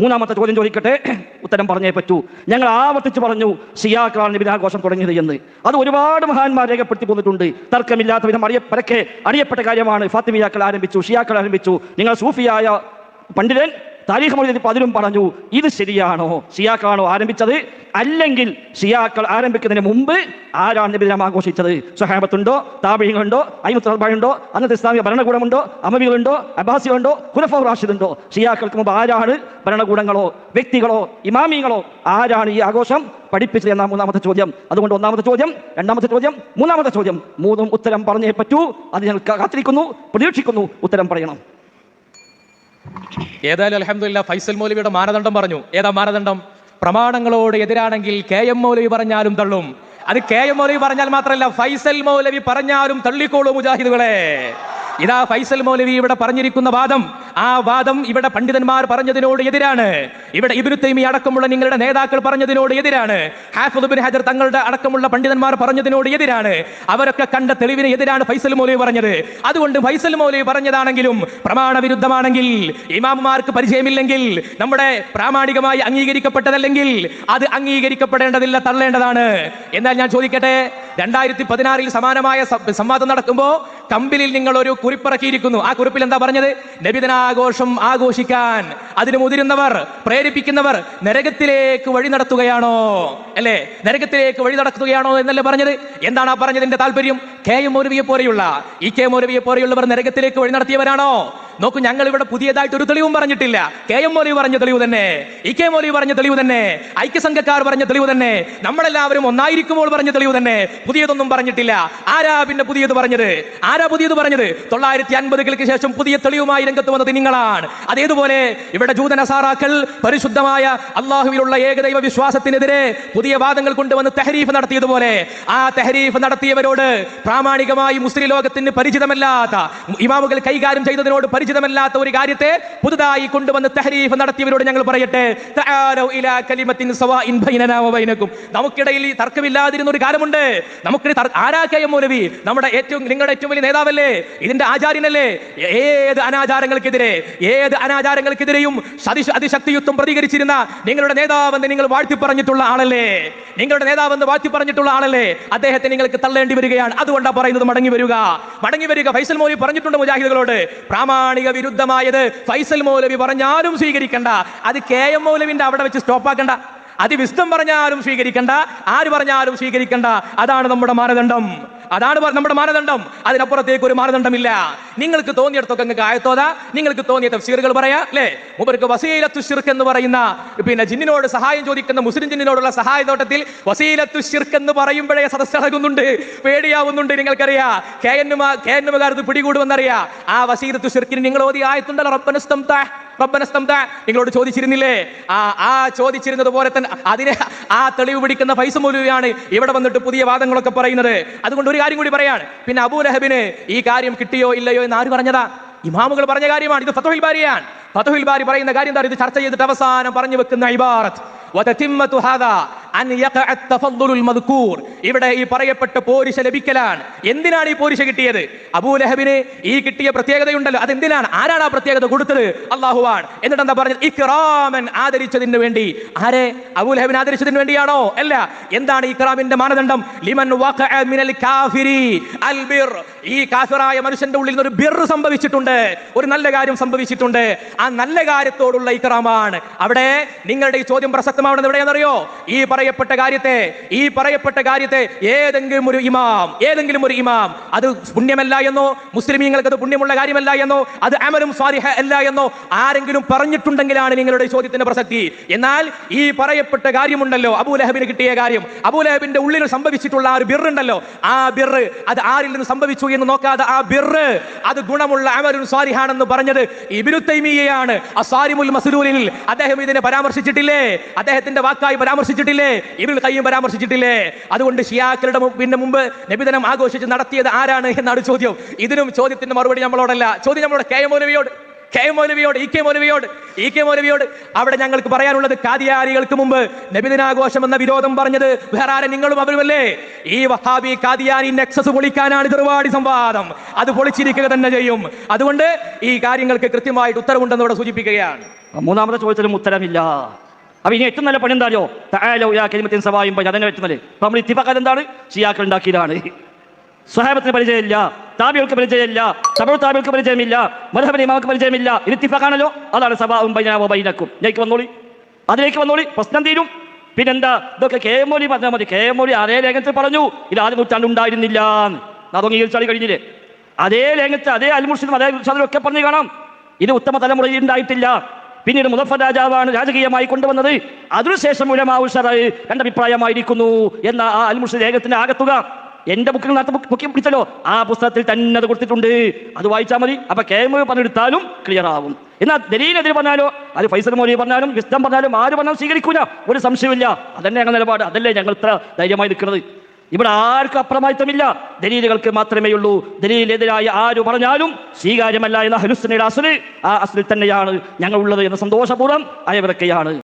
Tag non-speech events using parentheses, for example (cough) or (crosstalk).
മൂന്നാമത്തെ ചോദ്യം ചോദിക്കട്ടെ? (clears throat) ഉത്തരം പറഞ്ഞേ പറ്റൂ. ഞങ്ങൾ ആവർത്തിച്ച് പറഞ്ഞു സിയാക്കളാണ് നബിദിനാഘോഷം തുടങ്ങിയത് എന്ന്. അത് ഒരുപാട് മഹാന്മാർ രേഖപ്പെടുത്തി പോന്നിട്ടുണ്ട് തർക്കമില്ലാത്ത വിധം അറിയ പരക്കെ അറിയപ്പെട്ട കാര്യമാണ് ഫാത്തിമിയാക്കൾ ആരംഭിച്ചു ഷിയാക്കൾ ആരംഭിച്ചു. നിങ്ങൾ സൂഫിയായ പണ്ഡിതൻ താരീഖ് മൊഴി പതിലും പറഞ്ഞു ഇത് ശരിയാണോ? ഷിയാക്കളാണോ ആരംഭിച്ചത്? അല്ലെങ്കിൽ ഷിയാക്കൾ ആരംഭിക്കുന്നതിന് മുമ്പ് ആരാണ് നബിദിനം ആഘോഷിച്ചത്? സഹാബത്തുണ്ടോ താപീയങ്ങളുണ്ടോ അയ്യുണ്ടോ അന്നത്തെ ഇസ്ലാമിക ഭരണകൂടമുണ്ടോ? അമവികളുണ്ടോ? അബാസികളുണ്ടോ ഖുലഫ റാഷിദുണ്ടോ? ഷിയാക്കൾക്ക് മുമ്പ് ആരാണ് ഭരണകൂടങ്ങളോ വ്യക്തികളോ ഇമാമിങ്ങളോ ആരാണ് ഈ ആഘോഷം പഠിപ്പിച്ചത് എന്നാ മൂന്നാമത്തെ ചോദ്യം. അതുകൊണ്ട് ഒന്നാമത്തെ ചോദ്യം രണ്ടാമത്തെ ചോദ്യം മൂന്നാമത്തെ ചോദ്യം. മൂന്നും ഉത്തരം പറഞ്ഞേ പറ്റൂ. അത് ഞങ്ങൾ കാത്തിരിക്കുന്നു പ്രതീക്ഷിക്കുന്നു. ഉത്തരം പറയണം. ഏതായാലും അലഹമില്ല ഫൈസൽ മൗലവിയുടെ മാനദണ്ഡം പറഞ്ഞു. ഏതാ മാനദണ്ഡം? പ്രമാണങ്ങളോട് എതിരാണെങ്കിൽ കെ എം മൗലവി പറഞ്ഞാലും തള്ളും. അത് കെ എം മൗലവി പറഞ്ഞാൽ മാത്രമല്ല ഫൈസൽ മൗലവി പറഞ്ഞാലും തള്ളിക്കോളൂ മുജാഹിദുകളെ. ഇതാ ഫൈസൽ മൗലവി ഇവിടെ പറഞ്ഞിരിക്കുന്ന വാദം. ആ വാദം ഇവിടെ പണ്ഡിതന്മാർ പറഞ്ഞതിനോട് എതിരാണ്. ഇവിടെ ഇബ്നു തൈമി അടക്കമുള്ള നിങ്ങളുടെ നേതാക്കൾ പറഞ്ഞതിനോട് എതിരാണ്. ഹാഫുദ്ബിൻ ഹജർ തങ്ങളുടെ അടക്കമുള്ള പണ്ഡിതന്മാർ പറഞ്ഞതിനോട് എതിരാണ്. അവരൊക്കെ കണ്ട തെളിവിന് എതിരാണ് ഫൈസൽ മൗലവി പറഞ്ഞത്. അതുകൊണ്ട് ഫൈസൽ മൗലവി പറഞ്ഞതാണെങ്കിലും പ്രമാണ വിരുദ്ധമാണെങ്കിൽ ഇമാമുമാർക്ക് പരിചയമില്ലെങ്കിൽ നമ്മുടെ പ്രാമാണികമായി അംഗീകരിക്കപ്പെട്ടതല്ലെങ്കിൽ അത് അംഗീകരിക്കപ്പെടേണ്ടതില്ല തള്ളേണ്ടതാണ്. എന്നാൽ ഞാൻ ചോദിക്കട്ടെ രണ്ടായിരത്തി പതിനാറിൽ സമാനമായ സംവാദം നടക്കുമ്പോൾ കമ്പിലിൽ നിങ്ങൾ ഒരു കുറിപ്പിറക്കിയിരിക്കുന്നു. ആ കുറിപ്പിൽ എന്താ പറഞ്ഞത്? നബിദിനാഘോഷം ആഘോഷിക്കാൻ അതിന് മുതിരുന്നവർ പ്രേരിപ്പിക്കുന്നവർ നരകത്തിലേക്ക് വഴി നടത്തുകയാണോ? അല്ലേ? നരകത്തിലേക്ക് വഴി നടത്തുകയാണോ എന്നല്ലേ പറഞ്ഞത്? എന്താണ് ആ പറഞ്ഞതിന്റെ താല്പര്യം? കെ എം മൗലവിയെ പോലെയുള്ള ഇ കെ മൗലവിയെ പോലെയുള്ളവർ നരകത്തിലേക്ക് വഴി നടത്തിയവരാണോ? നോക്കൂ ഞങ്ങൾ ഇവിടെ പുതിയതായിട്ട് ഒരു തെളിവും പറഞ്ഞിട്ടില്ല. കെ എം മോലി പറഞ്ഞ തെളിവ് തന്നെ. ഇ കെ മോലി പറഞ്ഞ തെളിവ് തന്നെ. ഐക്യസംഘക്കാർ പറഞ്ഞ തെളിവ് തന്നെ. നമ്മളെല്ലാവരും ഒന്നായിരിക്കുമ്പോൾ പറഞ്ഞ തെളിവ് തന്നെ. പുതിയതൊന്നും പറഞ്ഞിട്ടില്ല. ആരാ പിന്നെ പുതിയത് പറഞ്ഞത്? ആരാ പുതിയത് പറഞ്ഞത്? തൊള്ളായിരത്തി അൻപതുകൾക്ക് ശേഷം പുതിയ തെളിവുമായി രംഗത്ത് വന്നത് നിങ്ങളാണ്. അതേതുപോലെ ഇവിടെ ജൂതനസാറാക്കൾ പരിശുദ്ധമായ അള്ളാഹുവിലുള്ള ഏകദൈവ വിശ്വാസത്തിനെതിരെ പുതിയ വാദങ്ങൾ കൊണ്ടുവന്ന് തെഹരീഫ് നടത്തിയതുപോലെ ആ തെഹരീഫ് നടത്തിയവരോട് പ്രാമാണികമായി മുസ്ലിം ലോകത്തിന് പരിചിതമല്ലാത്ത ഇമാമുകൾ കൈകാര്യം ചെയ്തതിനോട് പരിചിതമല്ലാത്ത ഒരു കാര്യത്തെ പുതുതായി കൊണ്ടുവന്ന് തഹരീഫ് നടത്തിയവരോട് ഞങ്ങൾ പറയട്ടെ. നമുക്കിടയിൽ ഈ തർക്കമില്ലാതിരുന്ന ഒരു കാലമുണ്ട്. നമുക്ക് ആരാക്കയം മൂലവി? നമ്മുടെ ഏറ്റവും നിങ്ങളുടെ ഏറ്റവും വലിയ നേതാവല്ലേ? ഇതിന്റെ ആചാര്യനല്ലേ? ഏത് അനാചാരങ്ങൾക്കെതിരെ? ഏത് അനാചാരങ്ങൾക്കെതിരെയും അതിശക്തിയുത്വം പ്രതികരിച്ചിരുന്ന നിങ്ങളുടെ നേതാവെന്ന് നിങ്ങൾ വാഴ്ത്തി പറഞ്ഞിട്ടുള്ള ആളല്ലേ? നിങ്ങളുടെ നേതാവെന്ന് വാഴ്ത്തി പറഞ്ഞിട്ടുള്ള ആളല്ലേ? അദ്ദേഹത്തെ നിങ്ങൾക്ക് തള്ളേണ്ടി വരികയാണ്. അതുകൊണ്ടാണ് പറയുന്നത് മടങ്ങി വരിക. മടങ്ങി വരിക. ഫൈസൽ മൗലവി പറഞ്ഞിട്ടുണ്ട് മുജാഹിദുകളോട്. പ്രാമാണിക വിരുദ്ധമായത് ഫൈസൽ മൗലവി പറഞ്ഞാലും സ്വീകരിക്കണ്ട. അത് കെ എം മൗലവിന്റെ അവിടെ വെച്ച് സ്റ്റോപ്പാക്കണ്ട അതിവിസ്തം പറഞ്ഞാലും സ്വീകരിക്കണ്ട ആര് പറഞ്ഞാലും സ്വീകരിക്കണ്ട. അതാണ് നമ്മുടെ മാനദണ്ഡം. അതാണ് നമ്മുടെ മാനദണ്ഡം. അതിനപ്പുറത്തേക്ക് ഒരു മാനദണ്ഡമില്ല. നിങ്ങൾക്ക് തോന്നിയിടത്തൊക്കെ നിങ്ങൾക്ക് ആയത്തോതാ നിങ്ങൾക്ക് തോന്നിയ തഫ്സീറുകൾ പറയാ അല്ലേ? മുബർക്ക് വസീലത്തു ശിർക്ക് എന്ന് പറയുന്ന പിന്നെ ജിന്നിനോട് സഹായം ചോദിക്കുന്ന മുസ്ലിം ജിന്നിനോടുള്ള സഹായ തോട്ടത്തിൽ വസീലത്തു ശിർക്ക് എന്ന് പറയുമ്പോഴേ സദസ്സടകുന്നുണ്ട് പേടിയാവുന്നുണ്ട് നിങ്ങൾക്കറിയാ. K എന്നുമാ K എന്നുമാകാരത്ത് പിടികൂടുമെന്നറിയാ. ആ വസീലത്തു ഷിർക്കിന് നിങ്ങൾ ഓതി ആയത്തുണ്ടല്ലോ റബ്ബനസ്തം റബ്ബനസ്തം നിങ്ങളോട് ചോദിച്ചിരുന്നില്ലേ? ആ ആ ചോദിച്ചിരുന്നത് പോലെ തന്നെ അതിനെ ആ തെളിവ് പിടിക്കുന്ന പൈസ മൂലമാണ് ഇവിടെ വന്നിട്ട് പുതിയ വാദങ്ങളൊക്കെ പറയുന്നത്. അതുകൊണ്ട് ഒരു കാര്യം കൂടി പറയാണ്. പിന്നെ അബൂലഹബിന് ഈ കാര്യം കിട്ടിയോ ഇല്ലയോ എന്ന് ആര് പറഞ്ഞതാ? ഇമാമുകൾ പറഞ്ഞ കാര്യമാണ്. ഇത് ഫതുഹിൽ ബാരിയാണ്. ഫതുഹിൽ ബാരി പറയുന്ന കാര്യം എന്താ? ഇത് ചർച്ച ചെയ്തിട്ട് അവസാനം പറഞ്ഞു വെക്കുന്ന ഇബാറത്ത്. ഇവിടെ ഈ പറയപ്പെട്ട പോരിശ ലഭിക്കലാണ്. എന്തിനാണ് ഈ പോരിശ കിട്ടിയത്? അബൂലഹബിന് ഈ കിട്ടിയ പ്രത്യേകതയുണ്ടല്ലോ. അതെന്തിനാണ്? ആരാണ് ആ പ്രത്യേകത കൊടുത്തത്? അള്ളാഹുവാൻ എന്നിട്ട് എന്താ പറഞ്ഞത്? ഇക്റാമൻ ആദരിച്ചതിന് വേണ്ടി. ആരെ? അബൂലഹബിൻ ആദരിച്ചതിന് വേണ്ടിയാണോ? അല്ല. എന്താണ് ഇക്റാമിന്റെ മാനദണ്ഡം? ലിമൻ മിനൽ കാഫിരി. അൽ ബിർ. ഈ കാഫിറായ മനുഷ്യന്റെ ഉള്ളിൽ നിന്ന് ഒരു ബിർ സംഭവിച്ചിട്ടുണ്ട്. ഒരു നല്ല കാര്യം സംഭവിച്ചിട്ടുണ്ട്. ആ നല്ല കാര്യത്തോടുള്ള ഇക്റാമാണ് അവിടെ നിങ്ങളുടെ ഈ ചോദ്യം പ്രസക്തി പ്രസക്തമാവുന്നത് എവിടെയാണെന്നറിയോ? ഈ പറയപ്പെട്ട കാര്യത്തെ ഈ പറയപ്പെട്ട കാര്യത്തെ ഏതെങ്കിലും ഒരു ഇമാം ഏതെങ്കിലും ഒരു ഇമാം അത് പുണ്യമല്ല എന്നോ മുസ്ലിമീങ്ങൾക്ക് അത് പുണ്യമുള്ള കാര്യമല്ല എന്നോ അത് അമലും സ്വാരിഹ അല്ല എന്നോ ആരെങ്കിലും പറഞ്ഞിട്ടുണ്ടെങ്കിലാണ് നിങ്ങളുടെ ചോദ്യത്തിന്റെ പ്രസക്തി. എന്നാൽ ഈ പറയപ്പെട്ട കാര്യമുണ്ടല്ലോ അബൂലഹബിന് കിട്ടിയ കാര്യം. അബൂലഹബിന്റെ ഉള്ളിൽ സംഭവിച്ചിട്ടുള്ള ആ ഒരു ബിറുണ്ടല്ലോ. ആ ബിറ് അത് ആരിൽ നിന്ന് സംഭവിച്ചു എന്ന് നോക്കാതെ ആ ബിറ് അത് ഗുണമുള്ള അമലും സ്വാരിഹാണെന്ന് പറഞ്ഞത് ഇബിനു തൈമിയയാണ്. അസാരിമുൽ മസ്ലൂലിൽ അദ്ദേഹം ഇതിനെ പരാമർശിച്ചിട്ടില്ലേ? അദ്ദേഹത്തിന്റെ വാക്കായി പരാമർശിച്ചിട്ടില്ലേ? ഇബിൽ കയ്യും പരാമർശിച്ചിട്ടില്ലേ? അതുകൊണ്ട് ഷിയാക്കളുടെ പിന്നെ മുമ്പ് നബിദിനം ആഘോഷിച്ച് നടത്തിയത് ആരാണ് എന്നാണ് ചോദ്യം. ഇതിനും ചോദ്യത്തിന്റെ മറുപടി നമ്മളോടല്ല. ചോദ്യം നമ്മളോട് കെ മൗലവിയോട്. കെ മൗലവിയോട് ഇ കെ മൗലവിയോട്. ഇ കെ മൗലവിയോട്. അവിടെ ഞങ്ങൾക്ക് പറയാനുള്ളത് കാദിയാരികൾക്ക് മുമ്പ് നബിദിനാഘോഷം എന്ന വിരോധം പറഞ്ഞത് വേറെ ആരെ നിങ്ങളും അവരുമല്ലേ? ഈ വഹാബി കാദിയാനി നെക്സസ് പൊളിക്കാനാണ് ചെറുപാടി സംവാദം. അത് പൊളിച്ചിരിക്കുക തന്നെ ചെയ്യും. അതുകൊണ്ട് ഈ കാര്യങ്ങൾക്ക് കൃത്യമായിട്ട് ഉത്തരവുണ്ടെന്ന് ഇവിടെ സൂചിപ്പിക്കുകയാണ്. മൂന്നാമത്തെ ചോദിച്ചാലും ഉത്തരമില്ല. അപ്പൊ ഇനി ഏറ്റവും നല്ല പണി എന്താണോ കരിമത്തിൻ സവായും പണി അതന്നെ പറ്റുന്നത്. അപ്പൊ നമ്മൾ ഇത്തിഫാക്കാൻ എന്താണ് ഷിയാക്കൾ ഉണ്ടാക്കിയതാണ്. സ്വഹാബത്തിന് പരിചയമില്ല താബികൾക്ക് പരിചയമില്ല സബർ താബികൾക്ക് പരിചയമില്ല മധബൻ ഇമാമക്ക് പരിചയമില്ല. ഇത് ഇത്തിഫാക്കാണല്ലോ അതാണ് സഭാവും ബൈനാവോ ബൈനക്കും. ഞങ്ങൾക്ക് വന്നോളി. അതിലേക്ക് വന്നോളി. പ്രശ്നം തീരും. പിന്നെന്താ? ഇതൊക്കെ കെ എം മൊഴി പറഞ്ഞാൽ മതി. കെ എം മൊഴി അതേ ലേഖനത്തിൽ പറഞ്ഞു. ഇത് ആദ്യ നൂറ്റാണ്ട് ഉണ്ടായിരുന്നില്ല അത് അംഗീകരിച്ചാൽ കഴിഞ്ഞില്ലേ? അതേ ലേഖനത്തിൽ അതേ അൽമുർഷിദും അതേ ഒക്കെ പറഞ്ഞു കാണാം. ഇത് ഉത്തമ തലമുറയിൽ ഉണ്ടായിട്ടില്ല. പിന്നീട് മുദഫർ രാജാവാണ് രാജകീയമായി കൊണ്ടുവന്നത്. അതിനുശേഷം ഉലമാവുഷർ രണ്ടഭിപ്രായമായിരിക്കുന്നു എന്ന ആ അൽമുർഷിദ് ലേഖനത്തിന്റെ ആകത്തുക. എന്റെ ബുക്കിൽ നേരത്തെ ബുക്കിൽ പിടിച്ചല്ലോ. ആ പുസ്തകത്തിൽ തന്നെ അത് കൊടുത്തിട്ടുണ്ട്. അത് വായിച്ചാൽ മതി. അപ്പൊ കേമ പറഞ്ഞെടുത്താലും ക്ലിയർ ആവും. എന്നാൽ ദലീനെതിരെ പറഞ്ഞാലോ? അത് ഫൈസൽ മോലി പറഞ്ഞാലും വിസ്തം പറഞ്ഞാലും ആര് പറഞ്ഞാലും സ്വീകരിക്കൂല. ഒരു സംശയമില്ല അതന്നെ ഞങ്ങൾ നിലപാട്. അതല്ലേ ഞങ്ങൾ ഇത്ര ധൈര്യമായി നിൽക്കുന്നത്. ഇവിടെ ആർക്കും അപ്രമാദിത്വമില്ല ദലീലുകൾക്ക് മാത്രമേ ഉള്ളൂ. ദലീലെതിരായി ആര് പറഞ്ഞാലും സ്വീകാര്യമല്ല എന്ന ഹലുസ്നയുടെ അസുൽ ആ അസുൽ തന്നെയാണ് ഞങ്ങൾ ഉള്ളത് എന്ന സന്തോഷപൂർവം അയവിറക്കുകയാണ്